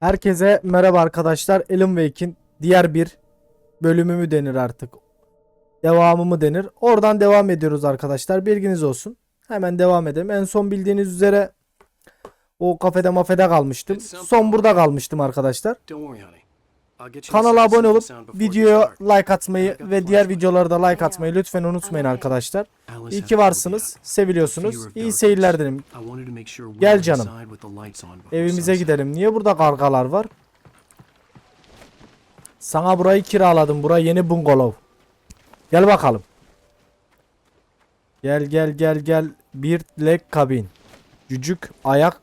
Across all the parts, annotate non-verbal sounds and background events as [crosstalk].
Herkese merhaba arkadaşlar. Alan Wake'in diğer bir bölümü mü denir artık? Devamı mı denir? Oradan devam ediyoruz arkadaşlar. Bilginiz olsun. Hemen devam edelim. En son bildiğiniz üzere o kafede mafede kalmıştım. Son burada kalmıştım arkadaşlar. Kanala abone olup videoya like atmayı ve diğer videolara da like atmayı lütfen unutmayın arkadaşlar. İyi ki varsınız. Seviliyorsunuz. İyi seyirler dilerim. Gel canım. Evimize gidelim. Niye burada kargalar var? Sana burayı kiraladım. Bura yeni bungalov. Gel bakalım. Gel gel gel gel. Bir leg kabin. Cücük ayak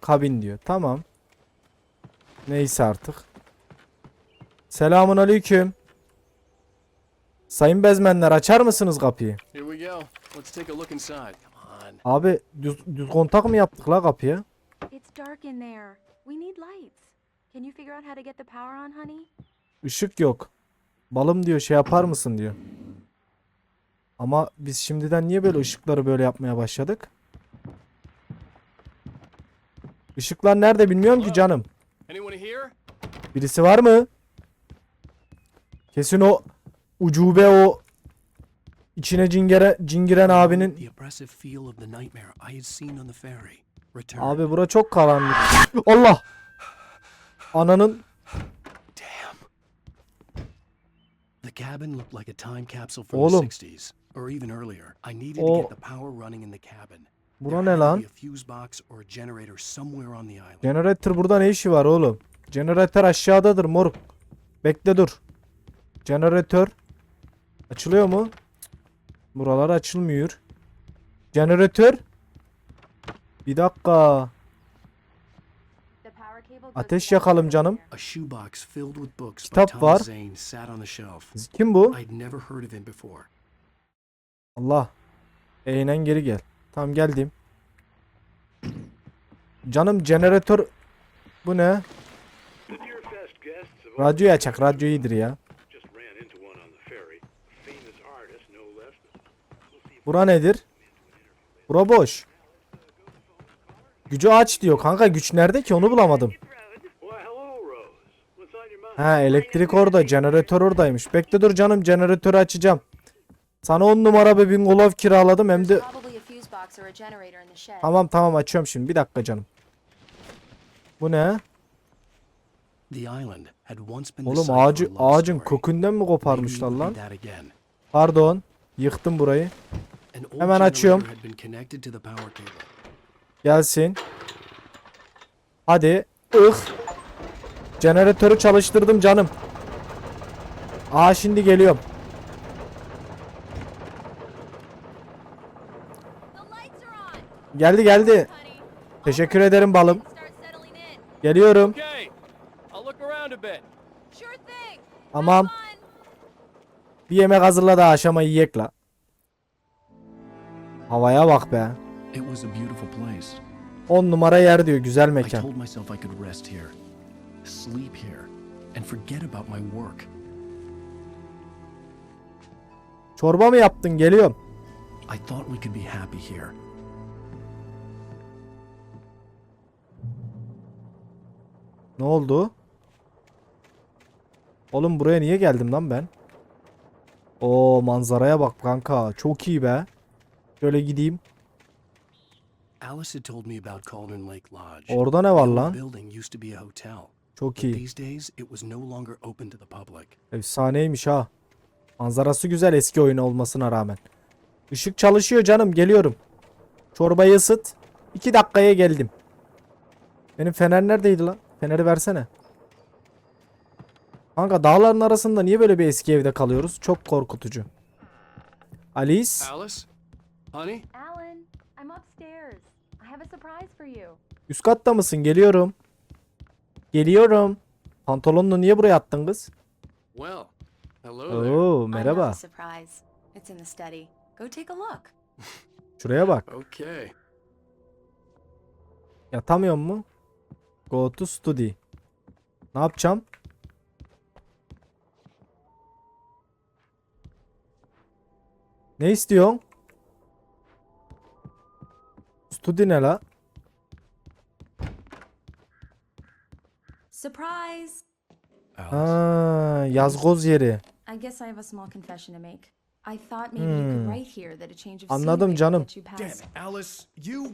kabin diyor. Tamam. Neyse artık. Selamun aleyküm. Sayın bezmenler açar mısınız kapıyı? Here we go. Let's take a look inside. Come on. Abi düz, düz kontak mı yaptık la kapıya? It's dark in there. We need lights. Can you figure out how to get the power on, honey? Işık yok. Balım diyor şey yapar mısın diyor. Ama biz şimdiden niye böyle ışıkları böyle yapmaya başladık? Işıklar nerede bilmiyorum ki canım. Birisi var mı? Kesin o ucube o içine cingere cingiren abinin. Abi bura çok karanlık. Allah! Ananın. The cabin looked like a time capsule from Oğlum. the 60s or even earlier. I needed to get the power running in the cabin. bura ne lan? Generator burada ne işi var oğlum? Generator aşağıdadır moruk. Bekle dur. Jeneratör. Açılıyor mu? Buralar açılmıyor. Jeneratör. Bir dakika. Ateş yakalım canım. Kitap var. Kim bu? Allah. Eğnen geri gel. Tamam geldim. Canım jeneratör. Bu ne? Dear-fest guests of Radyo açak. Radyo iyidir ya. just ran into one on the ferry. A famous artist, no less. Bura nedir? Bura boş. Gücü aç diyor. Kanka güç nerede ki onu bulamadım. On? Ha elektrik orada. Jeneratör oradaymış. Bekle dur canım. Jeneratörü açacağım. Sana 10 numara bir bungalow kiraladım hem de... Tamam tamam açıyorum şimdi. Bir dakika canım. Bu ne? Oğlum ağacı, ağacın kökünden mi koparmışlar lan? Pardon. Yıktım burayı. Hemen açıyorum. Gelsin. Hadi. Ih. Jeneratörü çalıştırdım canım. Aa şimdi geliyorum. Geldi geldi. Teşekkür ederim balım. Geliyorum. Tamam. Bir yemek hazırla da aşama yiyek la. Havaya bak be. It was a beautiful place. 10 numara yer diyor güzel mekan. Çorba mı yaptın? Geliyorum. I thought we could be happy here. Ne oldu? Oğlum buraya niye geldim lan ben? Oo manzaraya bak kanka. Çok iyi be. Şöyle gideyim. Alice had told me about Cauldron Lake Lodge. Orada ne var lan? building used to be a hotel. Çok iyi. These days, it was no longer open to the public. Efsaneymiş ha. Manzarası güzel eski oyun olmasına rağmen. Işık çalışıyor canım geliyorum. Çorbayı ısıt. 2 dakikaya geldim. Benim fener neredeydi lan? Feneri versene. Kanka dağların arasında niye böyle bir eski evde kalıyoruz? Çok korkutucu. Alice. Alice? Honey? Alan, I'm upstairs. I have a surprise for you. Üst katta mısın? Geliyorum. Geliyorum. Pantolonunu niye buraya attın kız? Well, hello there. Oo I'm not merhaba. a surprise. It's in the study. Go take a look. [laughs] Şuraya bak. Okay. Yatamıyor mu? Go to study. Ne yapacağım? Ne istiyorsun? Study ne la? Surprise! Ha, yazgoz yeri. I guess I have a small confession to make. I thought maybe you could write here that a change of Anladım scenery canım. get you damn Alice, you,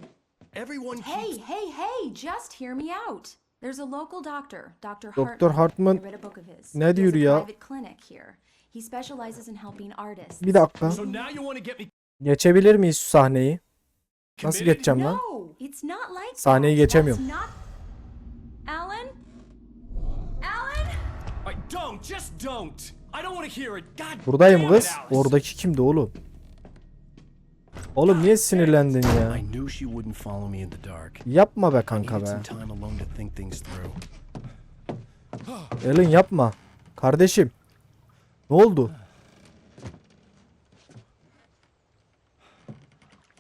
everyone Hey, keeps... hey, hey! Just hear me out. There's a local doctor, Dr. Doktor Hartman. Hartman I read a book of his. ne He has diyor a ya? private clinic here. He specializes in helping artists. Bir dakika. So now you want to get me Geçebilir miyiz şu sahneyi? Nasıl geçeceğim lan? Sahneyi geçemiyorum. Alan? Alan? I don't, just don't. I don't want to hear it. God Buradayım kız. Oradaki kimdi oğlum? Oğlum niye sinirlendin ya? I knew she wouldn't follow me in the dark. Yapma be kanka be. Elin yapma. Kardeşim. Ne oldu?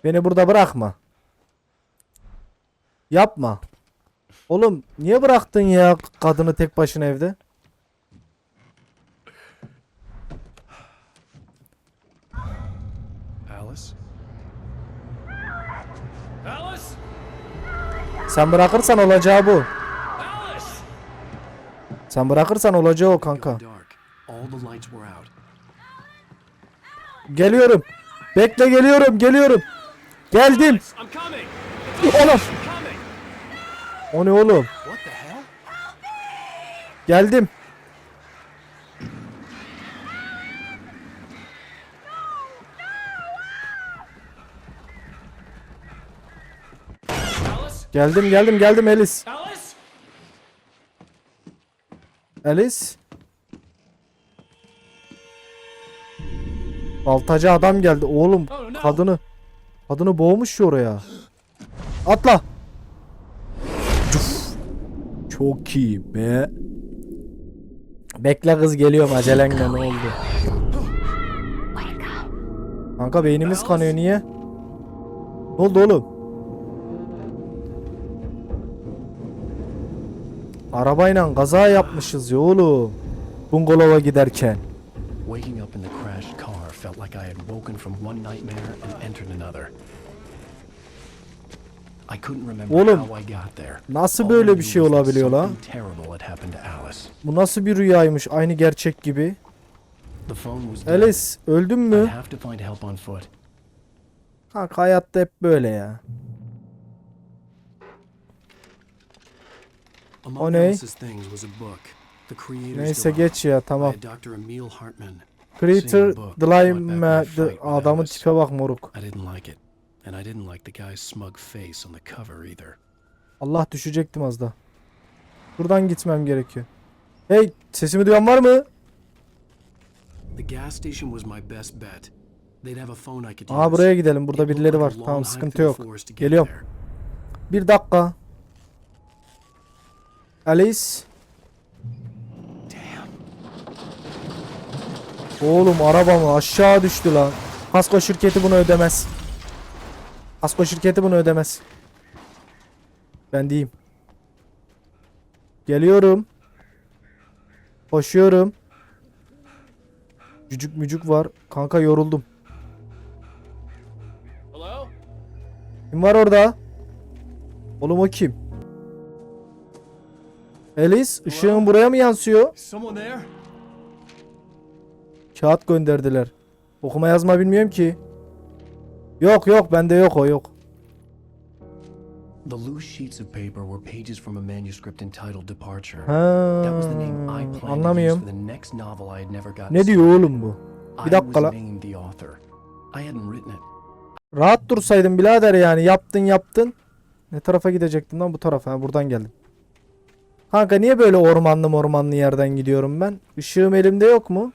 Beni burada bırakma. Yapma. Oğlum niye bıraktın ya kadını tek başına evde? Alice? Alice? Sen bırakırsan olacağı bu. Alice! Sen bırakırsan olacağı o kanka. Geliyorum. Bekle geliyorum geliyorum. Geldim. Oğlum. O ne oğlum? Geldim. Geldim geldim geldim Elis. Elis. Baltacı adam geldi. Oğlum kadını kadını boğmuş ya oraya. Atla. Cuf. Çok iyi be. Bekle kız geliyorum acelenle ne oldu? Kanka beynimiz kanıyor niye? Ne oldu oğlum? Arabayla kaza yapmışız ya oğlum. Bungalova giderken. Felt like I had woken from one nightmare and entered another. I couldn't remember Oğlum, how I got there. nasıl böyle bir şey olabiliyor lan? something terrible had happened to Alice. Bu nasıl bir rüyaymış? Aynı gerçek gibi. The phone was dead. Elis öldün mü? have to find help on foot. Kanka hayatta hep böyle ya. O ne? Neyse geç ya tamam. by Dr. Emil Hartman. Creator back my fight with adamın tipe bak moruk. I didn't like it. And I didn't like the guy's smug face on the cover either. Allah düşecektim az da. Buradan gitmem gerekiyor. Hey sesimi duyan var mı? The gas station was my best bet. They'd have a phone I could use. buraya gidelim. Burada birileri var. Tamam sıkıntı yok. the Geliyorum. Bir dakika. Alice. Oğlum araba mı aşağı düştü lan. Kasko şirketi bunu ödemez. Kasko şirketi bunu ödemez. Ben diyeyim. Geliyorum. Koşuyorum. Cücük mücük var. Kanka yoruldum. Hello? Kim var orada? Oğlum o kim? Alice, ışığın buraya mı yansıyor? Kağıt gönderdiler. Okuma yazma bilmiyorum ki. Yok yok bende yok o yok. The loose sheets of paper were pages from a manuscript entitled Departure. Ha, That was the name I planned to use anlamıyorum. for the next novel I had never gotten Ne diyor oğlum bu? Bir dakika la. I hadn't written it. Rahat dursaydın birader yani yaptın yaptın. Ne tarafa gidecektin lan bu tarafa? Ha, buradan geldim. Kanka niye böyle ormanlı ormanlı yerden gidiyorum ben? Işığım elimde yok mu?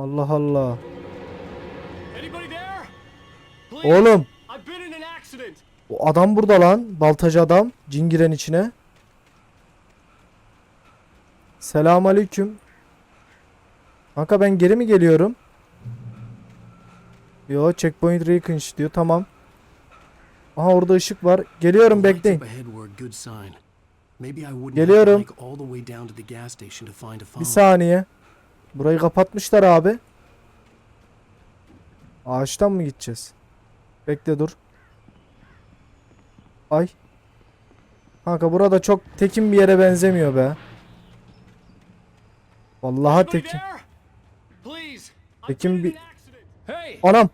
Allah Allah. Oğlum o adam burada lan. Baltacı adam. Cin giren içine. Selamünaleyküm. Kanka ben geri mi geliyorum? Yo checkpoint reconch diyor. Tamam. Aha orada ışık var. Geliyorum bekleyin. Geliyorum. Bir saniye. Burayı kapatmışlar abi. Ağaçtan mı gideceğiz? Bekle dur. Ay. Kanka burada çok tekin bir yere benzemiyor be. Vallahi tekin. Tekin bir... Anam.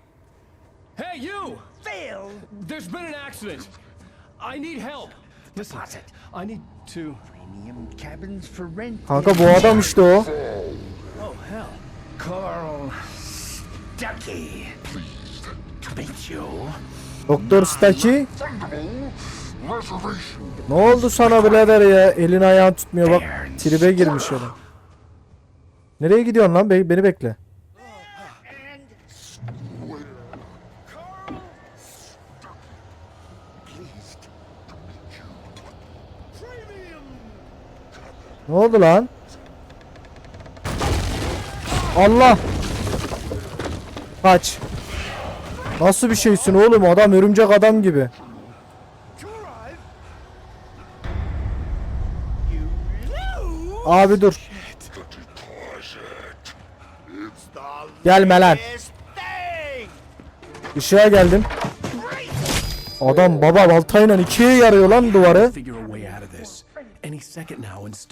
hey you! Phil! There's been an accident. I need help. Listen, I need to... Kanka bu adam işte o. Carl Stuckey. Pleased to meet you. Doktor Staki. Ne oldu sana birader ya? Elin ayağın tutmuyor bak. Tribe girmiş adam. Nereye gidiyorsun lan? Be- beni bekle. Ne oldu lan? Allah! Kaç. Nasıl bir şeysin oğlum? Adam örümcek adam gibi. Abi dur. Gelme lan. Işığa geldim. Adam baba baltayla ikiye yarıyor lan duvarı.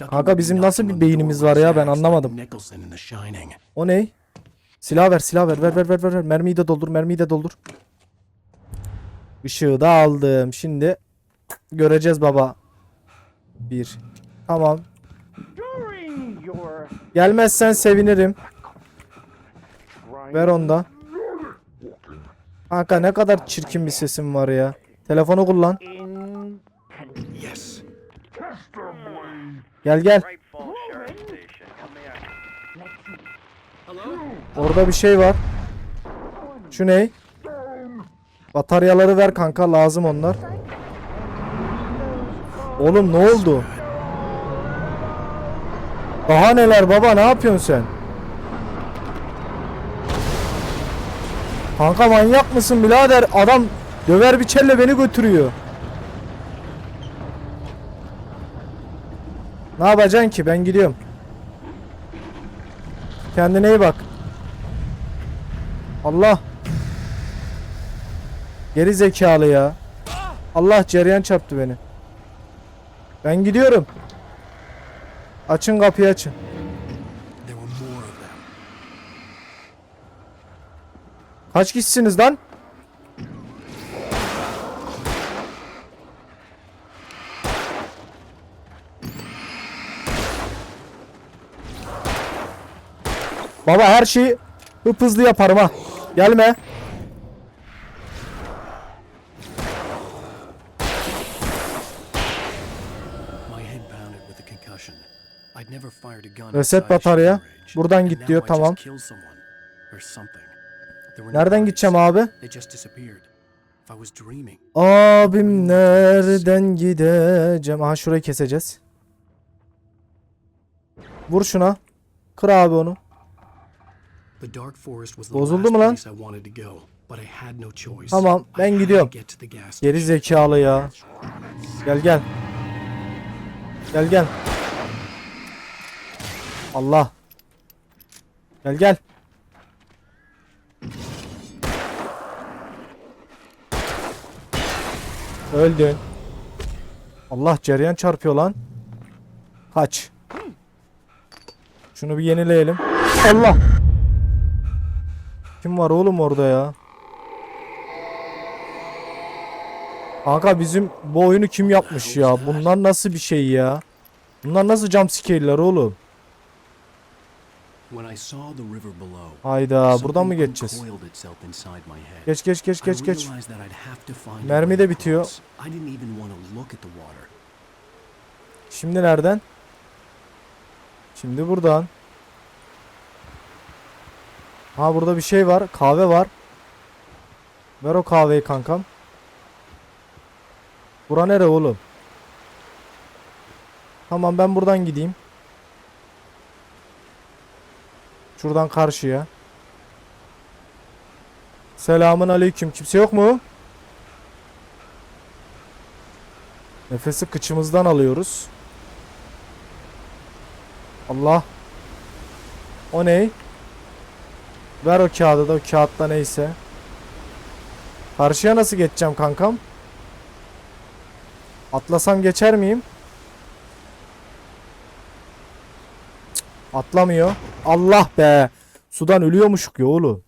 Kanka bizim nasıl bir beynimiz var ya ben anlamadım. Nicholson in The Shining. O ne? Silah ver silah ver ver ver ver ver. Mermiyi de doldur mermiyi de doldur. Işığı da aldım. Şimdi göreceğiz baba. Bir. Tamam. Gelmezsen sevinirim. Ver onda. Kanka ne kadar çirkin bir sesin var ya. Telefonu kullan. Gel gel. Orada bir şey var. Şu ne? Bataryaları ver kanka lazım onlar. Oğlum ne oldu? Daha neler baba ne yapıyorsun sen? Kanka manyak mısın birader? Adam döver biçerle beni götürüyor. Ne yapacaksın ki? Ben gidiyorum. Kendine iyi bak. Allah. Geri zekalı ya. Allah cereyan çarptı beni. Ben gidiyorum. Açın kapıyı açın. Kaç kişisiniz lan? Baba her şeyi hıp hızlı yaparım ha. Gelme. Reset batarya. Buradan git diyor, tamam. Nereden gideceğim abi? Abim nereden gideceğim? Aha şurayı keseceğiz. Vur şuna. Kır abi onu. The Dark Forest was the Bozuldu mu lan? place I wanted to go, but I had no choice. Tamam, I ben had to gidiyorum. get to the gas Geri zekalı ya. Gel gel. Gel gel. Allah. Gel gel. Öldün. Allah cereyan çarpıyor lan. Kaç. Şunu bir yenileyelim. Allah. Kim var oğlum orada ya? Kanka bizim bu oyunu kim yapmış ya? Bunlar nasıl bir şey ya? Bunlar nasıl jumpscare'ler oğlum? Hayda buradan mı geçeceğiz? Geç geç geç geç geç. Mermi de bitiyor. Şimdi nereden? Şimdi buradan. Ha burada bir şey var. Kahve var. Ver o kahveyi kankam. Bura nere oğlum? Tamam ben buradan gideyim. Şuradan karşıya. Selamun aleyküm. Kimse yok mu? Nefesi kıçımızdan alıyoruz. Allah. O ne? Ver o kağıdı da o kağıtta neyse. Karşıya nasıl geçeceğim kankam? Atlasam geçer miyim? Atlamıyor. Allah be. Sudan ölüyormuşuk ya oğlum.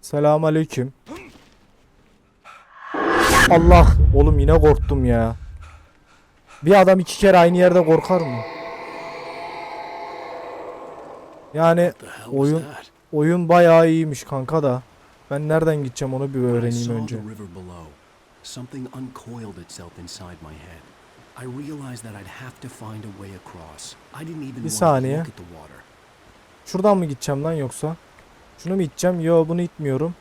Selamun aleyküm. Allah. Oğlum yine korktum ya. Bir adam iki kere aynı yerde korkar mı? Yani oyun oyun bayağı iyiymiş kanka da. Ben nereden gideceğim onu bir öğreneyim önce. something uncoiled itself inside my head. I realized that I'd have to find a way across. I didn't even to saniye. Şuradan mı gideceğim lan yoksa? Şunu mu iteceğim? Yo bunu itmiyorum.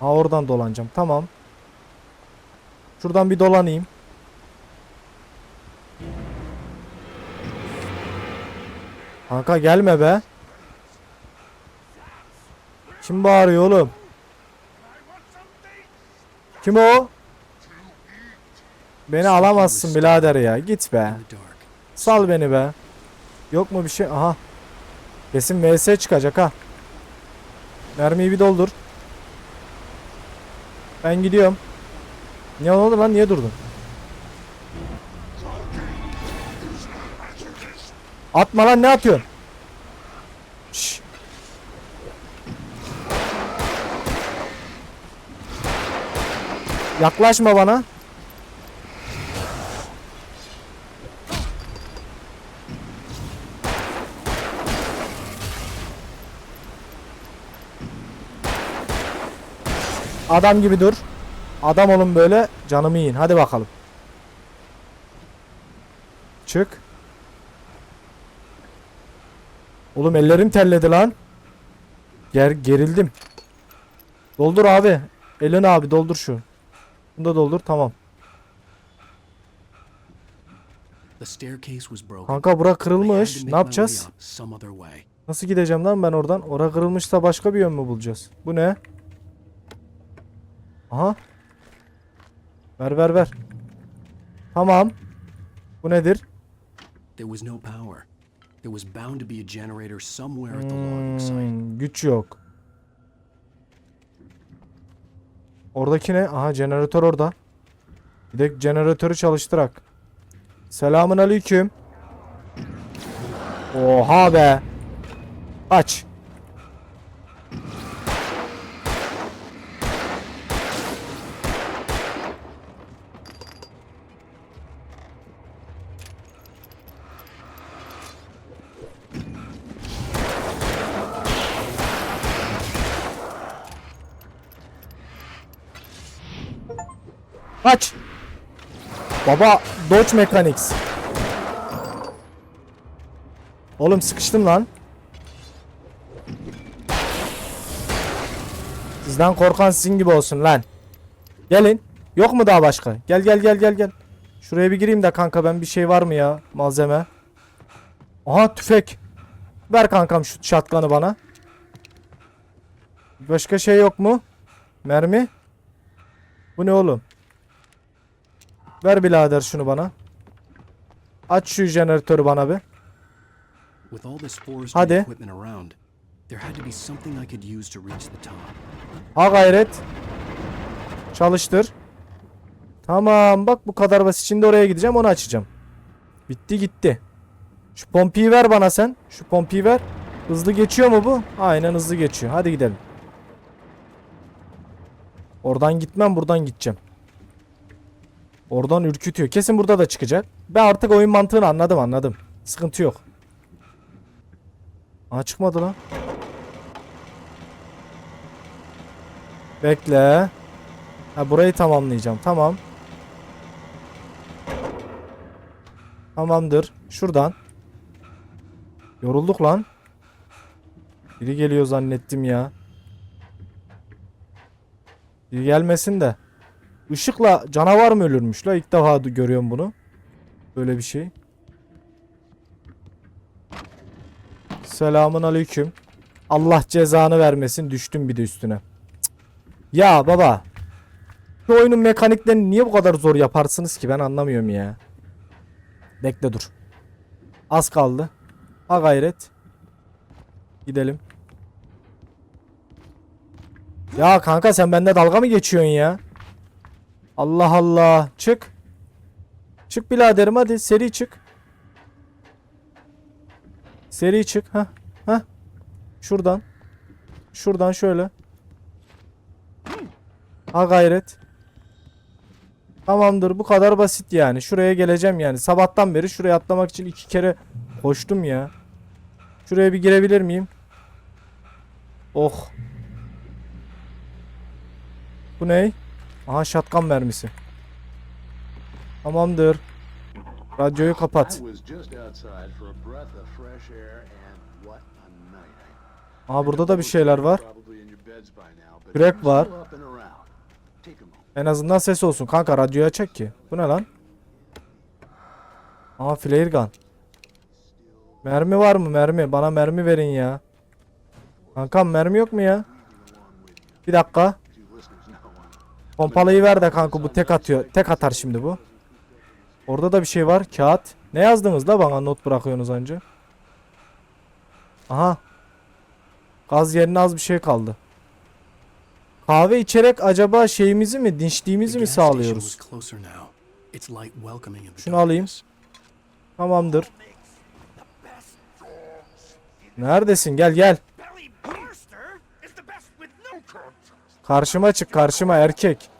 Ha oradan dolanacağım. Tamam. Şuradan bir dolanayım. Kanka gelme be. Kim bağırıyor oğlum? Kim o? Beni alamazsın birader ya. Git be. Sal beni be. Yok mu bir şey? Aha. Kesin VS çıkacak ha. Mermiyi bir doldur. Ben gidiyorum. Ne oldu lan? Niye durdun? Atma lan ne atıyorsun? Şşş. Yaklaşma bana. Adam gibi dur. Adam olun böyle. Canımı yiyin. Hadi bakalım. Çık. Oğlum ellerim terledi lan. Ger gerildim. Doldur abi. Elini abi doldur şu. Bunu da doldur tamam. Kanka bura kırılmış. Ne yapacağız? Nasıl gideceğim lan ben oradan? Ora kırılmışsa başka bir yön mü bulacağız? Bu ne? Aha. Ver ver ver. Tamam. Bu nedir? There was no power. There was bound to be a generator somewhere at the logging site. Hmm, güç yok. Oradaki ne? Aha jeneratör orada. Bir de jeneratörü çalıştırak. Selamun aleyküm. Oha be. Aç. Aç. Baba Dodge Mechanics. Oğlum sıkıştım lan. Sizden korkan sizin gibi olsun lan. Gelin. Yok mu daha başka? Gel gel gel gel gel. Şuraya bir gireyim de kanka ben bir şey var mı ya malzeme? Aha tüfek. Ver kankam şu şatkanı bana. Başka şey yok mu? Mermi. Bu ne oğlum? Ver birader şunu bana. Aç şu jeneratörü bana bir. Hadi. Ha gayret. Çalıştır. Tamam bak bu kadar basit. Şimdi oraya gideceğim onu açacağım. Bitti gitti. Şu pompiyi ver bana sen. Şu pompiyi ver. Hızlı geçiyor mu bu? Aynen hızlı geçiyor. Hadi gidelim. Oradan gitmem buradan gideceğim. Oradan ürkütüyor. Kesin burada da çıkacak. Ben artık oyun mantığını anladım anladım. Sıkıntı yok. Aa çıkmadı lan. Bekle. Ha burayı tamamlayacağım. Tamam. Tamamdır. Şuradan. Yorulduk lan. Biri geliyor zannettim ya. Biri gelmesin de. Işıkla canavar mı ölürmüş la? İlk defa görüyorum bunu. Böyle bir şey. Selamun aleyküm. Allah cezanı vermesin. Düştüm bir de üstüne. Ya baba. Şu oyunun mekaniklerini niye bu kadar zor yaparsınız ki ben anlamıyorum ya. Bekle dur. Az kaldı. Ha gayret. Gidelim. Ya kanka sen bende dalga mı geçiyorsun ya? Allah Allah. Çık. Çık biraderim hadi seri çık. Seri çık. Ha. Ha. Şuradan. Şuradan şöyle. Ha gayret. Tamamdır bu kadar basit yani. Şuraya geleceğim yani. Sabahtan beri şuraya atlamak için iki kere koştum ya. Şuraya bir girebilir miyim? Oh. Bu ne? Aha şatkan mermisi. Tamamdır. Radyoyu kapat. Aha burada da bir şeyler var. Kürek var. En azından ses olsun. Kanka radyoyu açak ki. Bu ne lan? Aha flare gun. Mermi var mı mermi? Bana mermi verin ya. Kankam mermi yok mu ya? Bir dakika. Pompalıyı ver de kanka bu tek atıyor. Tek atar şimdi bu. Orada da bir şey var. Kağıt. Ne yazdınız da bana not bırakıyorsunuz anca. Aha. Gaz yerine az bir şey kaldı. Kahve içerek acaba şeyimizi mi, dinçliğimizi mi sağlıyoruz? Şunu alayım. Tamamdır. Neredesin? Gel gel. Karşıma çık, karşıma erkek.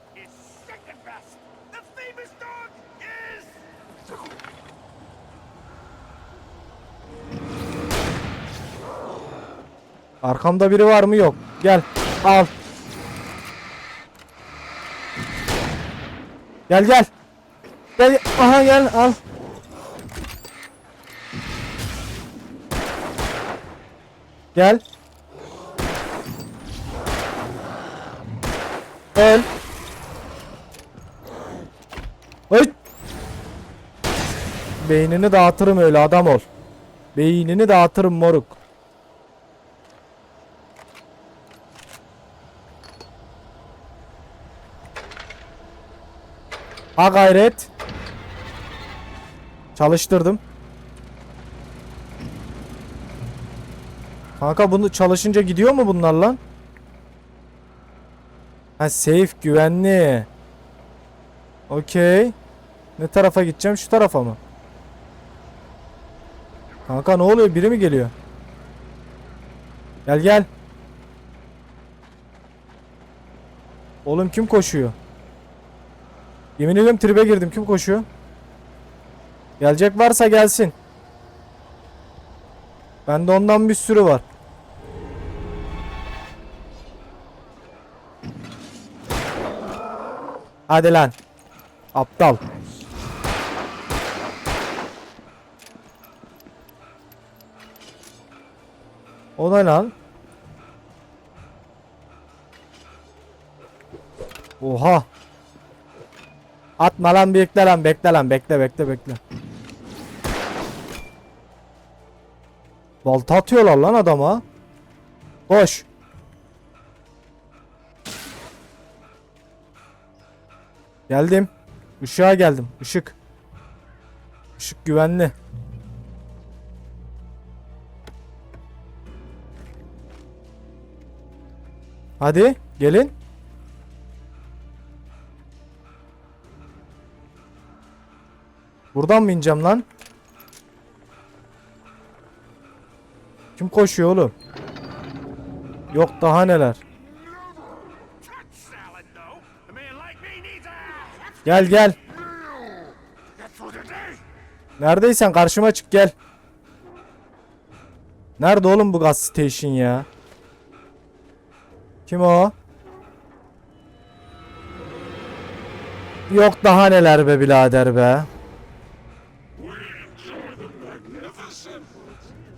Arkamda biri var mı? Yok. Gel. Al. Gel gel. Gel. Aha gel al. Gel. Gel. Oy. Beynini dağıtırım öyle adam ol. Beynini dağıtırım moruk. Ha gayret. Çalıştırdım. Kanka bunu çalışınca gidiyor mu bunlar lan? Ha safe güvenli. Okey. Ne tarafa gideceğim? Şu tarafa mı? Kanka ne oluyor? Biri mi geliyor? Gel gel. Oğlum kim koşuyor? Yemin ediyorum tribe girdim. Kim koşuyor? Gelecek varsa gelsin. Bende ondan bir sürü var. Hadi lan. Aptal. O ne lan? Oha. Atma lan bekle lan bekle lan bekle bekle bekle. Balta atıyorlar lan adama. Koş. Geldim. Işığa geldim. Işık. Işık güvenli. Hadi gelin. Buradan mı ineceğim lan? Kim koşuyor oğlum? Yok daha neler. Gel gel. Neredeysen karşıma çık gel. Nerede oğlum bu gas station ya? Kim o? Yok daha neler be birader be.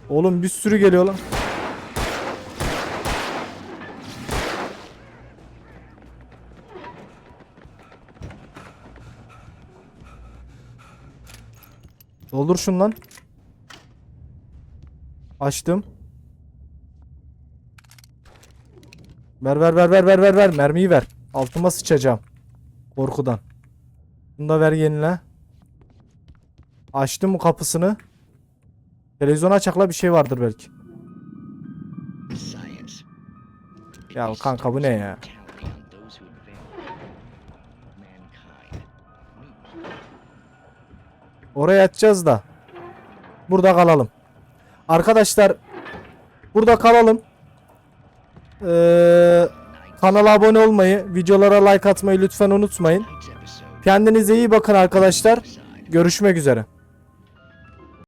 Oğlum bir sürü geliyor lan. Doldur şunu lan. Açtım. Ver ver ver ver ver ver ver mermiyi ver. Altıma sıçacağım. Korkudan. Bunu da ver yenile. Açtım bu kapısını. Televizyon açakla bir şey vardır belki. Ya kanka bu ne ya? Oraya atacağız da. Burada kalalım. Arkadaşlar burada kalalım. Ee, kanala abone olmayı, videolara like atmayı lütfen unutmayın. Kendinize iyi bakın arkadaşlar. Görüşmek üzere.